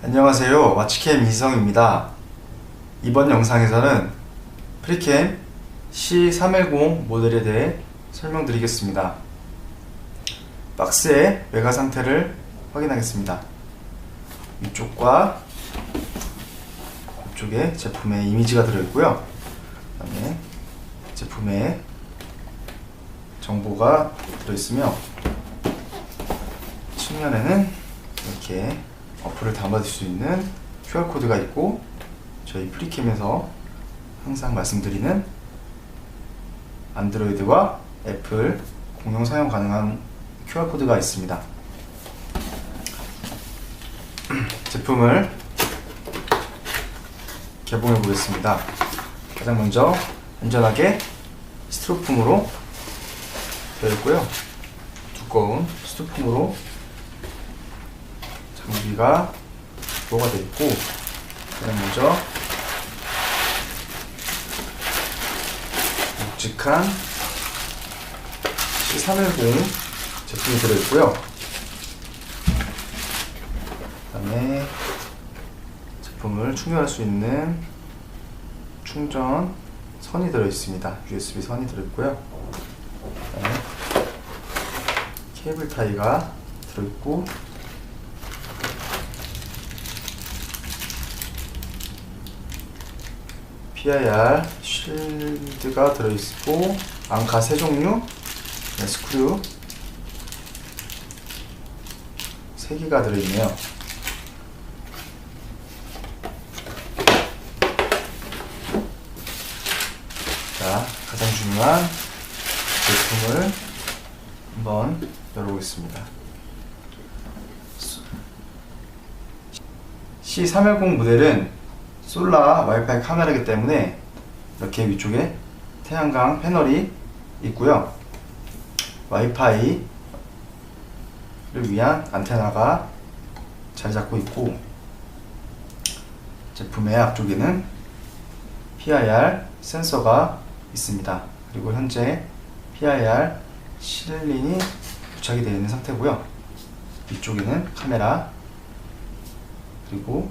안녕하세요. 와치캠 이성입니다. 이번 영상에서는 프리캠 C310 모델에 대해 설명드리겠습니다. 박스의 외관 상태를 확인하겠습니다. 위쪽과 앞쪽에 제품의 이미지가 들어있고요. 그 다음에 제품의 정보가 들어있으며 측면에는 이렇게 어플을 다운받을 수 있는 QR코드가 있고 저희 프리캠에서 항상 말씀드리는 안드로이드와 애플 공용 사용 가능한 QR코드가 있습니다. 제품을 개봉해 보겠습니다. 가장 먼저 안전하게 스티로폼으로 되어 있고요. 두꺼운 스티로폼으로 장비가 뭐가 되어 있고 가장 먼저 묵직한 C310 제품이 들어있고요. 그다음에 제품을 충전할 수 있는 충전 선이 들어있습니다. USB 선이 들어있고요. 그다음에 케이블 타이가 들어있고 PIR 쉴드가 들어있고 앙카 세 종류 네, 스크류 3개가 들어있네요. 자 가장 중요한 제품을 한번 열어보겠습니다. C310 모델은 솔라 와이파이 카메라이기 때문에 이렇게 위쪽에 태양광 패널이 있고요. 와이파이를 위한 안테나가 잘 잡고 있고 제품의 앞쪽에는 PIR 센서가 있습니다. 그리고 현재 PIR 실린이 부착이 되어 있는 상태고요. 위쪽에는 카메라 그리고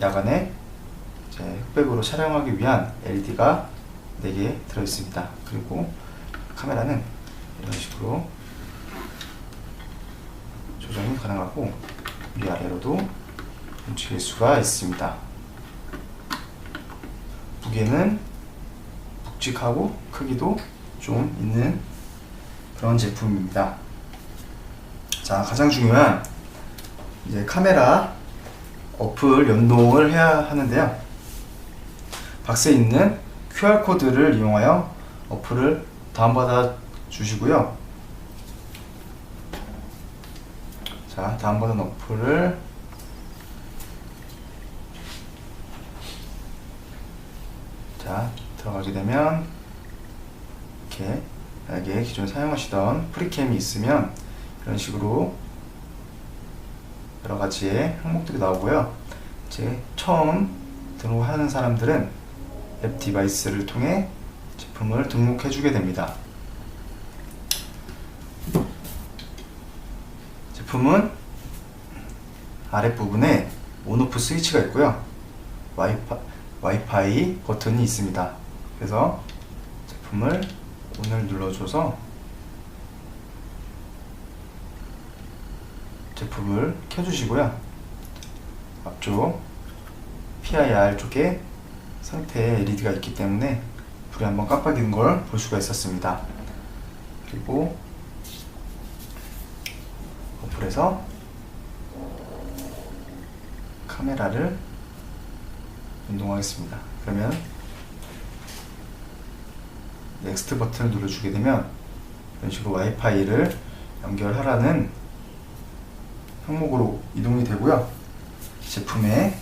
야간에 흑백으로 촬영하기 위한 LED가 4개 들어있습니다. 그리고 카메라는 이런 식으로 조정이 가능하고 위아래로도 움직일 수가 있습니다. 무게는 묵직하고 크기도 좀 있는 그런 제품입니다. 자, 가장 중요한 이제 카메라 어플 연동을 해야 하는데요. 박스에 있는 QR코드를 이용하여 어플을 다운받아 주시고요. 자, 다운받은 어플을 자, 들어가게 되면 이렇게 만약에 기존에 사용하시던 프리캠이 있으면 이런 식으로 여러 가지의 항목들이 나오고요. 이제 처음 등록하는 사람들은 앱 디바이스를 통해 제품을 등록해 주게 됩니다. 제품은 아랫부분에 온오프 스위치가 있고요. 와이파, 와이파이 버튼이 있습니다. 그래서 제품을 온을 눌러줘서 제품을 켜주시고요. 앞쪽 PIR 쪽에 상태에 LED가 있기 때문에 불이 한번 깜빡이는 걸 볼 수가 있었습니다. 그리고 어플에서 카메라를 운동하겠습니다. 그러면 넥스트 버튼을 눌러주게 되면 이런 식으로 와이파이를 연결하라는 항목으로 이동이 되고요. 제품의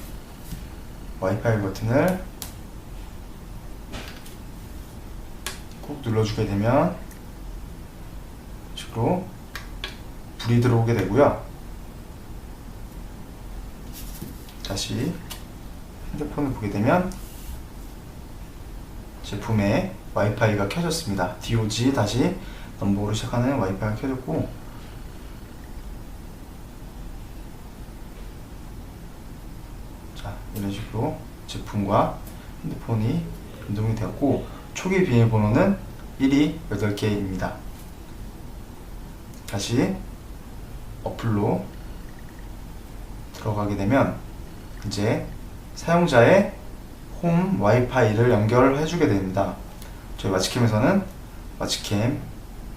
와이파이 버튼을 꼭 눌러주게 되면 식으로 불이 들어오게 되고요. 다시 핸드폰을 보게 되면 제품의 와이파이가 켜졌습니다. DOG 다시 넘버로 시작하는 와이파이가 켜졌고 자, 이런 식으로 제품과 핸드폰이 연동이 되었고 초기 비밀번호는 1이 8개입니다. 다시 어플로 들어가게 되면 이제 사용자의 홈 와이파이를 연결해 주게 됩니다. 저희 마치캠에서는 마치캠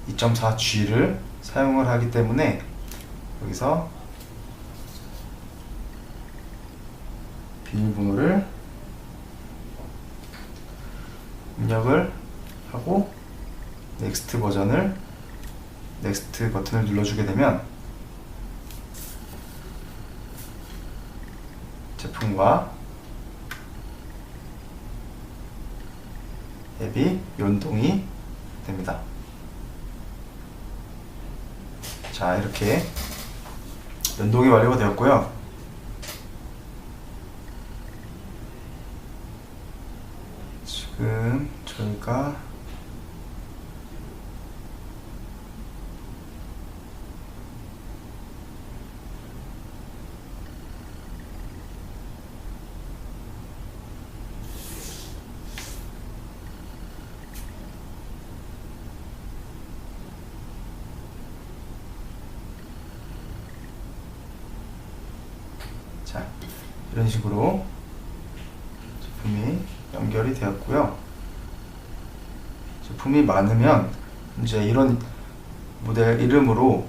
2.4G를 사용을 하기 때문에 여기서 비밀번호를 입력을 넥스트 버전을 넥스트 버튼을 눌러주게 되면 제품과 앱이 연동이 됩니다. 자, 이렇게 연동이 완료가 되었고요. 지금 저희가 자, 이런 식으로 제품이 연결이 되었고요. 제품이 많으면 이제 이런 모델 이름으로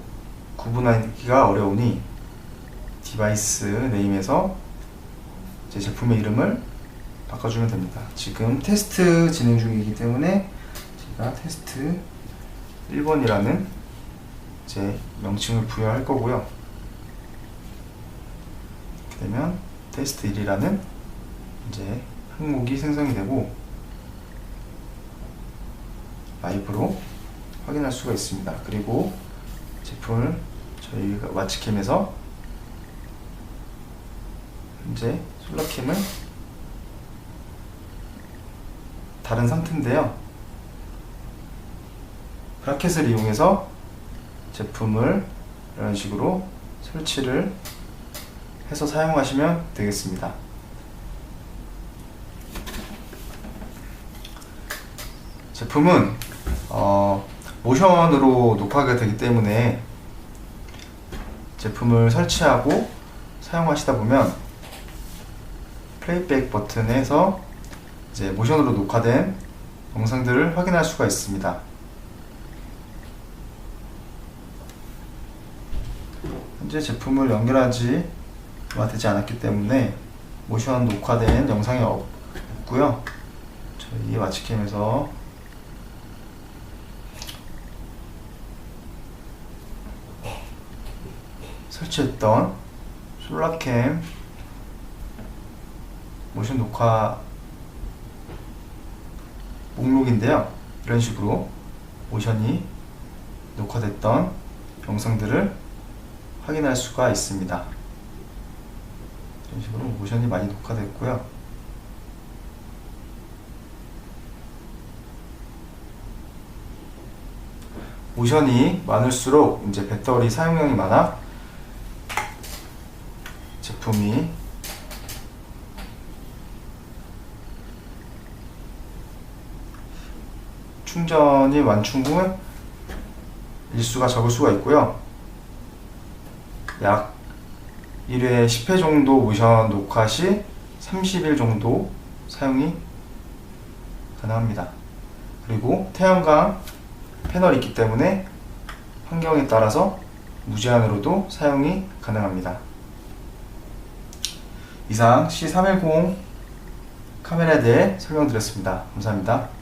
구분하기가 어려우니 디바이스 네임에서 제 제품의 이름을 바꿔주면 됩니다. 지금 테스트 진행 중이기 때문에 제가 테스트 1번이라는 제 명칭을 부여할 거고요. 되면 테스트 1이라는 이제 항목이 생성이 되고 라이브로 확인할 수가 있습니다. 그리고 제품을 저희가 와치캠에서 현재 솔라캠을 다른 상태인데요. 브라켓을 이용해서 제품을 이런 식으로 설치를 해서 사용하시면 되겠습니다. 제품은 어, 모션으로 녹화가 되기 때문에 제품을 설치하고 사용하시다 보면 플레이백 버튼에서 이제 모션으로 녹화된 영상들을 확인할 수가 있습니다. 현재 제품을 연결하지 되지 않았기 때문에 모션 녹화된 영상이 없고요. 저희 와치캠에서 설치했던 솔라캠 모션 녹화 목록인데요. 이런 식으로 모션이 녹화됐던 영상들을 확인할 수가 있습니다. 이런 식으로 모션이 많이 녹화됐고요. 모션이 많을수록 이제 배터리 사용량이 많아 제품이 충전이 완충 후 일수가 적을 수가 있고요. 약 1회 10회 정도 모션 녹화 시 30일 정도 사용이 가능합니다. 그리고 태양광 패널이 있기 때문에 환경에 따라서 무제한으로도 사용이 가능합니다. 이상 C310 카메라에 대해 설명드렸습니다. 감사합니다.